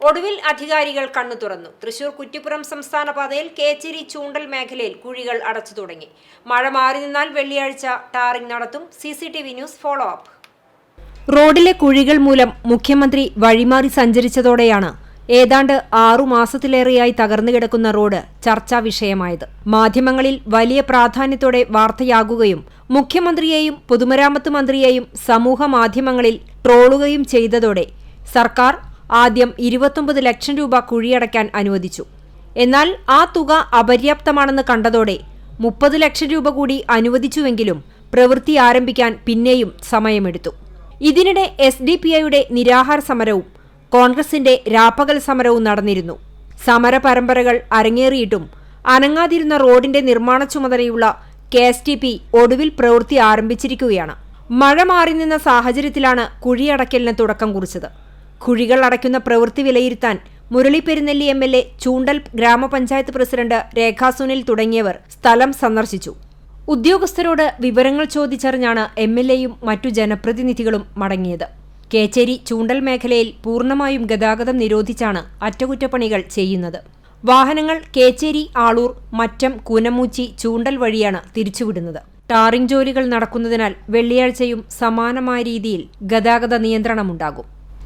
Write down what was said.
ഒടുവിൽ അധികാരികൾ കണ്ണു തുറന്നു. തൃശൂർ കുറ്റിപ്പുറം സംസ്ഥാന പാതയിൽ കേച്ചേരി ചൂണ്ടൽ മേഖലയിൽ കുഴികൾ അടച്ചു തുടങ്ങി. മഴ മാറി നിന്നാൽ വെള്ളിയാഴ്ച ടാറിംഗ് നടത്തും. C news follow up. റോഡിലെ കുഴികൾ മൂലം മുഖ്യമന്ത്രി വഴിമാറി സഞ്ചരിച്ചതോടെയാണ് ഏതാണ്ട് ആറു മാസത്തിലേറെയായി തകർന്നു കിടക്കുന്ന റോഡ് ചർച്ചാ വിഷയമായത്. മാധ്യമങ്ങളിൽ വലിയ പ്രാധാന്യത്തോടെ വാർത്തയാകുകയും മുഖ്യമന്ത്രിയെയും പൊതുമരാമത്ത് മന്ത്രിയെയും സമൂഹ മാധ്യമങ്ങളിൽ ട്രോളുകയും ചെയ്തതോടെ സർക്കാർ ആദ്യം ഇരുപത്തൊമ്പത് ലക്ഷം രൂപ കുഴിയടയ്ക്കാൻ അനുവദിച്ചു. എന്നാൽ ആ തുക അപര്യാപ്തമാണെന്ന് കണ്ടതോടെ മുപ്പത് ലക്ഷം രൂപ കൂടി അനുവദിച്ചുവെങ്കിലും പ്രവൃത്തി ആരംഭിക്കാൻ പിന്നെയും സമയമെടുത്തു. ഇതിനിടെ എസ് ഡി പി ഐയുടെ നിരാഹാര സമരവും കോൺഗ്രസിന്റെ രാപ്പകൽ സമരവും നടന്നിരുന്നു. സമര പരമ്പരകൾ അരങ്ങേറിയിട്ടും അനങ്ങാതിരുന്ന റോഡിന്റെ നിർമ്മാണ ചുമതലയുള്ള കെ എസ് ടി പി ഒടുവിൽ പ്രവൃത്തി ആരംഭിച്ചിരിക്കുകയാണ്. മഴ മാറി നിന്ന സാഹചര്യത്തിലാണ് കുഴിയടക്കലിന് തുടക്കം കുറിച്ചത്. കുഴികൾ അടയ്ക്കുന്ന പ്രവൃത്തി വിലയിരുത്താൻ Murali Perunnelli M L A Choondal Gramapanchayat president Rekha Sunil തുടങ്ങിയവർ സ്ഥലം സന്ദർശിച്ചു. ഉദ്യോഗസ്ഥരോട് വിവരങ്ങൾ ചോദിച്ചറിഞ്ഞാണ് എം എൽ എയും മറ്റു ജനപ്രതിനിധികളും മടങ്ങിയത്. കേച്ചേരി ചൂണ്ടൽ മേഖലയിൽ പൂർണമായും ഗതാഗതം നിരോധിച്ചാണ് അറ്റകുറ്റപ്പണികൾ ചെയ്യുന്നത്. വാഹനങ്ങൾ കേച്ചേരി ആളൂർ മറ്റം കൂനമൂച്ചി ചൂണ്ടൽ വഴിയാണ് തിരിച്ചുവിടുന്നത്. ടാറിംഗ് ജോലികൾ നടക്കുന്നതിനാൽ വെള്ളിയാഴ്ചയും സമാനമായ രീതിയിൽ ഗതാഗത നിയന്ത്രണമുണ്ടാകും.